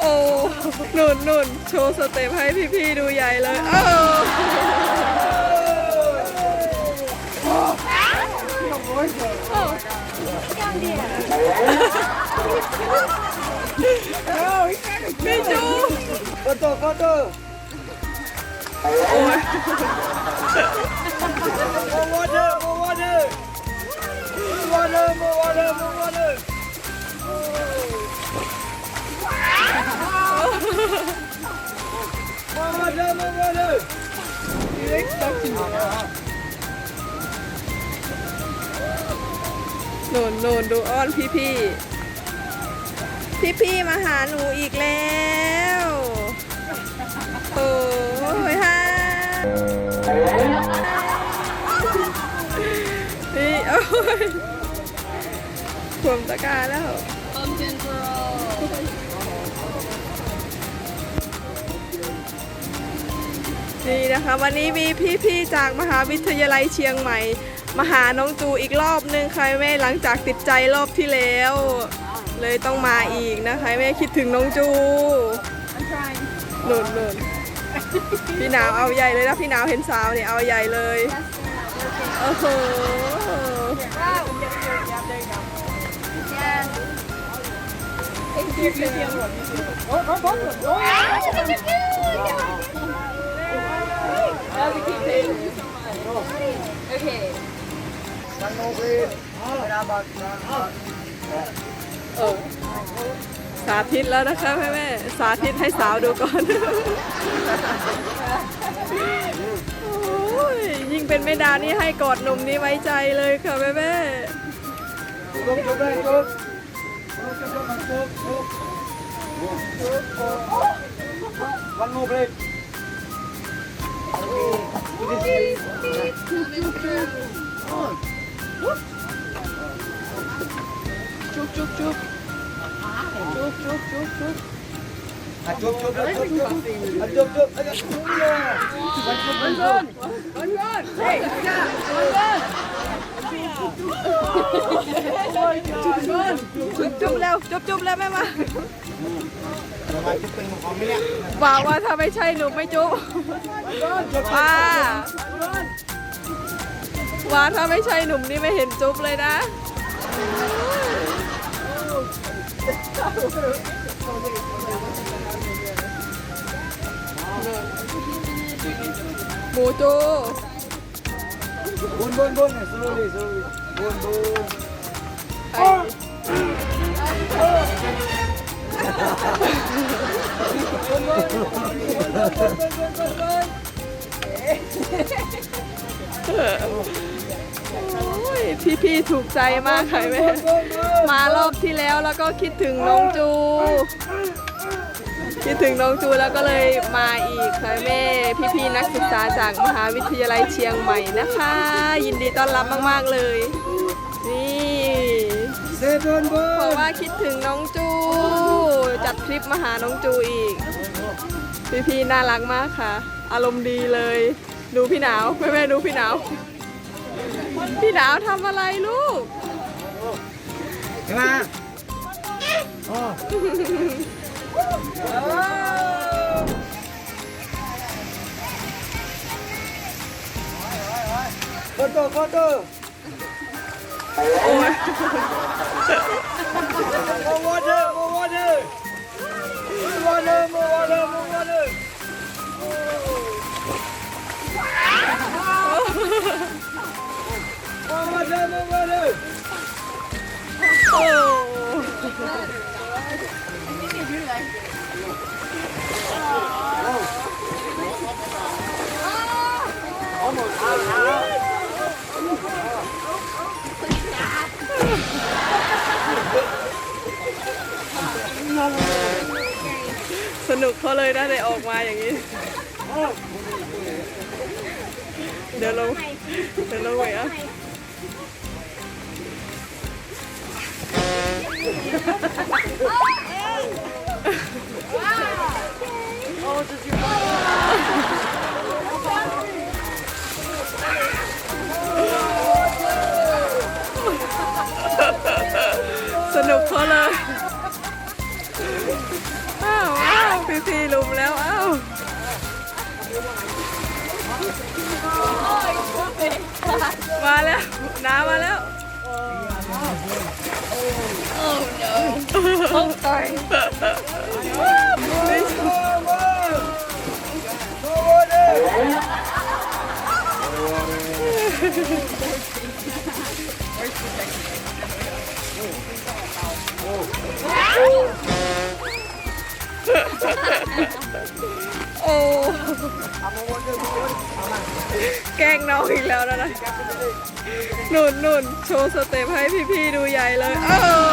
โอ้หนุนหนุนโชว์สเต็ปให้พี่ๆดูใหญ่เลยโอ้พี่จู Foto, foto. โอ้ย นุนหนุนดูอ้อนพี่พี่พี่พี่มาหาหนูอีกแล้วโอ้ยฮ่านี่โอ้ยขวมตะการแล้ว นี่นะคะ วันนี้มีพี่ๆจากมหาวิทยาลัยเชียงใหม่ มาหาน้องจูอีกรอบนึงใค่ะแม่หลังจากติดใจรอบที่แล้ว เลยต้องมาอีกนะคะแม่คิดถึงน้องจูหนุนหนุนพี่หนาวเอาใหญ่เลยนะพี่หนาวเห็นสาวเนี่ยเอาใหญ่เลยโอ้โหเสาธิตแล้วนะคะแม่แม่ๆสาธิตให้สาวดูก่อน โอ้ยยิ่งเป็นแม่ดานี่ให้กอดหนุ่มนี่ไว้ใจเลยค่ะแม่แม่ Chụp, chụp đây, chụp. Chụp, chụp, chụp, chụp, chụp. Chụp. One more break. จุ๊บจุ๊บจุ๊บจุ๊บจุ๊บจุ๊บ Çok çok çok. Çok çok çok çok. Hadi çok çok çok çok. Hadi çok çok. Hadi. Anton. Anton. Hey. Anton. Oh my God. ล้วจุ๊บจุ๊บแล้วแม่มา Rồi, chụp tình một con mới nè. บอกว่าถ้าไม่ใช่หนูไม่จุ๊บว่าว่าถ้าไม่ใช่หนุ่มนี่ไม่เห็นจุ๊บเลยนะหมูจู Buôn, buôn, buôn này, slowly, slowly. Buôn, buôn. โอ้ย พี่ๆถูกใจมากค่ะแม่มารอบที่แล้วแล้วก็คิดถึงน้องจู คิดถึงน้องจูแล้วก็เลยมาอีกค่ะแม่ พี่ๆนักศึกษาจากมหาวิทยาลัยเชียงใหม่นะคะ ยินดีต้อนรับมาก ๆ เลยนี่ Seven, เพราะ buôn. ว่าคิดถึงน้องจู จัดทริปมาหาน้องจูอีก พี่ๆน่ารักมากค่ะ อารมณ์ดีเลย ดูพี่หนาวแม่แม่ๆดูพี่หนาว พี่หนาวทำอะไรลูก Come on. Oh. Photo, photo. โอ้ย More water, more water. More water, more water, more water. เขาเลยนะเลยออกมาอย่างนี้ เดี๋ยวลงเดี๋ยวลงไปอะสนุกเขาเลย พี่ๆลุมแล้ว เอ้ามาแล้วน้ำมาแล้ว โอ้แกล้งน้องอีกแล้วนะนะหนุนหนุนโชว์สเต็ปให้พี่ๆดูใหญ่เลยเออ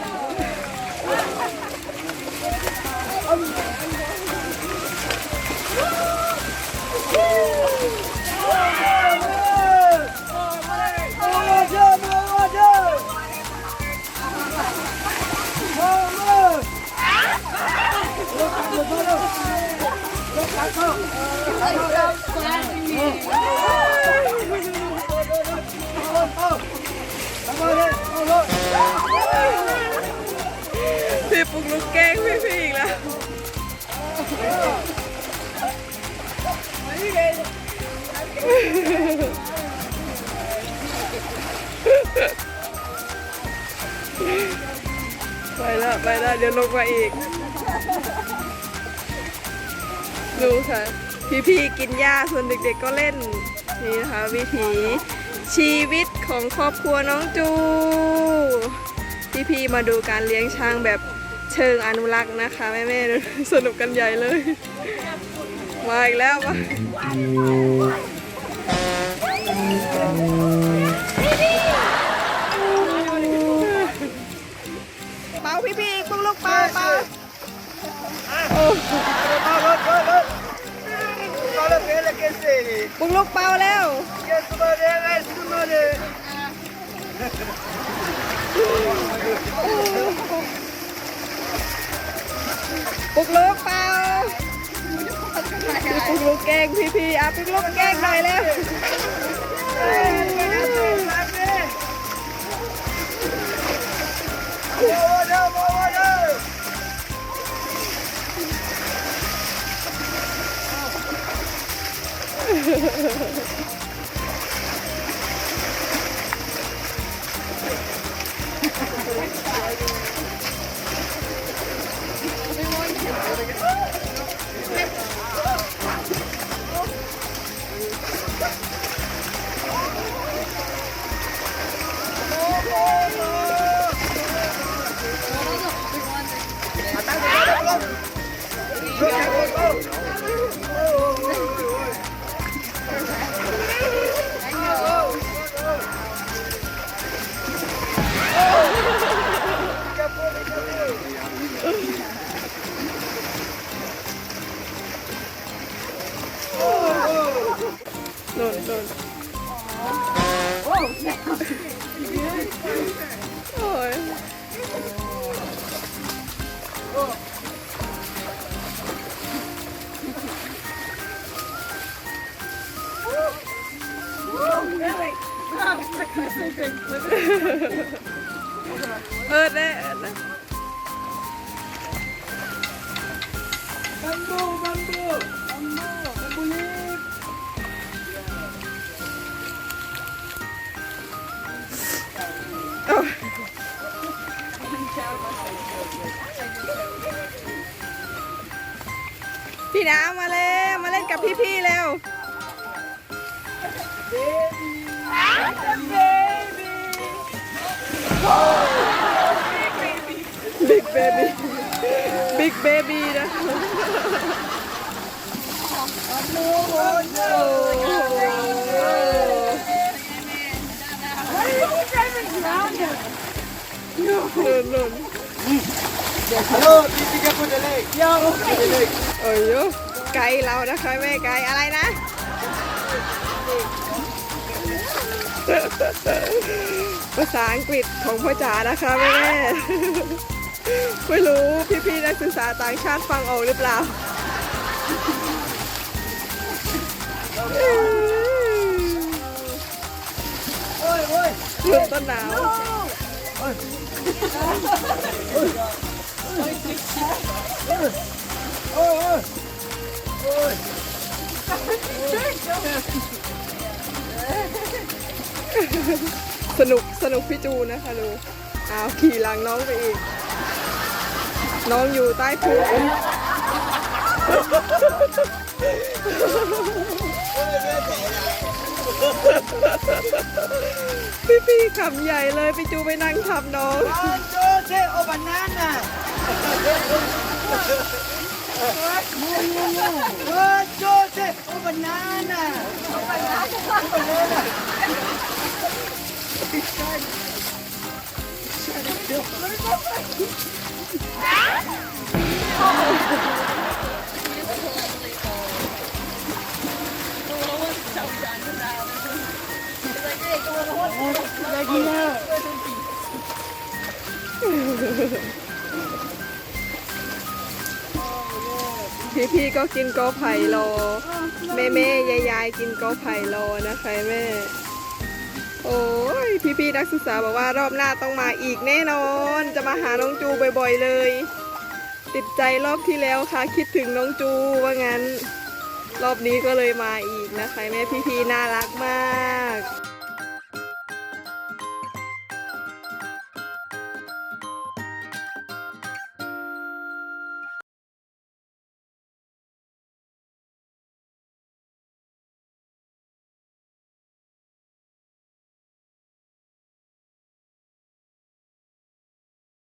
นุนอ้าวอ้าวอ้าวพี่ปุกลุกแกล้งพี่พี่อีกแล้วไปแล้วไปแล้วเดี๋ยวลงมาอีก ดูค่ะ พี่ๆกินหญ้าส่วนเด็กๆก็เล่น นี่นะคะ วิถีชีวิตของครอบครัวน้องจูพี่ๆมาดูการเลี้ยงช้างแบบ เชิงอนุรักษ์นะคะแม่ๆสนุกกันใหญ่เลย มาอีกแล้วมาเป่าพี่ๆอีกปุ้งลูกเป่าเป่าโอ้ปุ้งลูกเป่าแล้ว ปุกลุกเปล่าพี่ปุกลุกแกล้งพี่พี่อะปุกลุกแกล้งหน่อยแล้วโดนโดนโอ้ยเออได้เออได้ Bambu, bambu. Bambu, พี่น้ำมาเล่นมาเล่นกับพี่ๆเร็วบิ๊กเบบี้บิ๊กเบบี้นะโอ้โหนุ่นนุ่น Hello, tiga pun dah leg. Ya, dah leg. โอ้ยไกด์เรานะคะแม่ไกด์อะไรนะ ภาษาอังกฤษของพ่อจ๋านะคะแม่ไม่รู้พี่ๆนักศึกษาต่างชาติฟังออกหรือเปล่า Oi, oi. เรื่องต้นหนาว สนุกสนุกพี่จูนะคะดูอ้าวขี่หลังน้องไปอีก น้องอยู่ใต้ภู พี่พี่ๆขำใหญ่เลยพี่จูไปนั่งทับน้อง One, two, three. Oh, banana. One, two, three. Oh, banana. Lagi พี่พี่ก็กินกอไผ่รอ แม่แม่ยายยายกินกอไผ่รอนะคะแม่ โอ้ยพี่พี่นักศึกษาบอกว่ารอบหน้าต้องมาอีกแน่นอน จะมาหาน้องจูบ่อยๆเลย ติดใจรอบที่แล้วค่ะ คิดถึงน้องจูว่างั้น รอบนี้ก็เลยมาอีกนะคะแม่พี่ๆน่ารักมาก